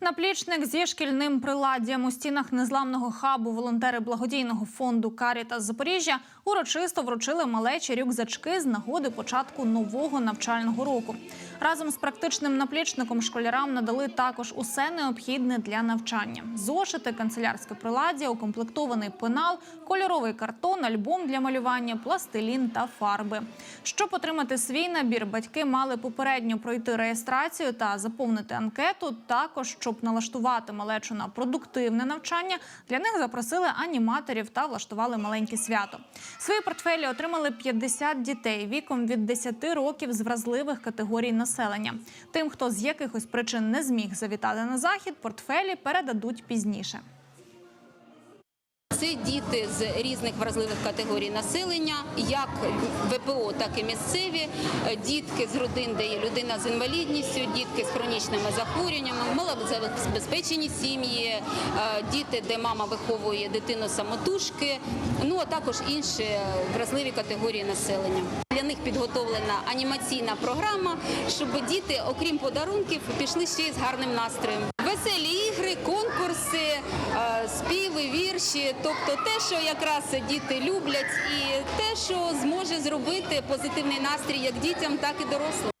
Наплічник зі шкільним приладдям у стінах незламного хабу волонтери благодійного фонду Карітас Запоріжжя урочисто вручили малечі рюкзачки з нагоди початку нового навчального року. Разом з практичним наплічником школярам надали також усе необхідне для навчання: зошити, канцелярське приладдя, укомплектований пенал, кольоровий картон, альбом для малювання, пластилін та фарби. Щоб отримати свій набір, батьки мали попередньо пройти реєстрацію та заповнити анкету. Також, щоб налаштувати малечу на продуктивне навчання, для них запросили аніматорів та влаштували маленьке свято. Свої портфелі отримали 50 дітей віком від 10 років з вразливих категорій населення. Тим, хто з якихось причин не зміг завітати на захід, портфелі передадуть пізніше. Це діти з різних вразливих категорій населення, як ВПО, так і місцеві, Е, дітки з родин, де є людина з інвалідністю, дітки з хронічними захворюваннями, малозабезпечені сім'ї, е, діти, де мама виховує дитину самотужки, ну а також інші вразливі категорії населення. Для них підготовлена анімаційна програма, щоб діти, окрім подарунків, пішли ще й з гарним настроєм. Веселі ігри, конкурси, е, співи, вірші, тобто те, що якраз діти люблять, і те, що зможе зробити позитивний настрій як дітям, так і дорослим.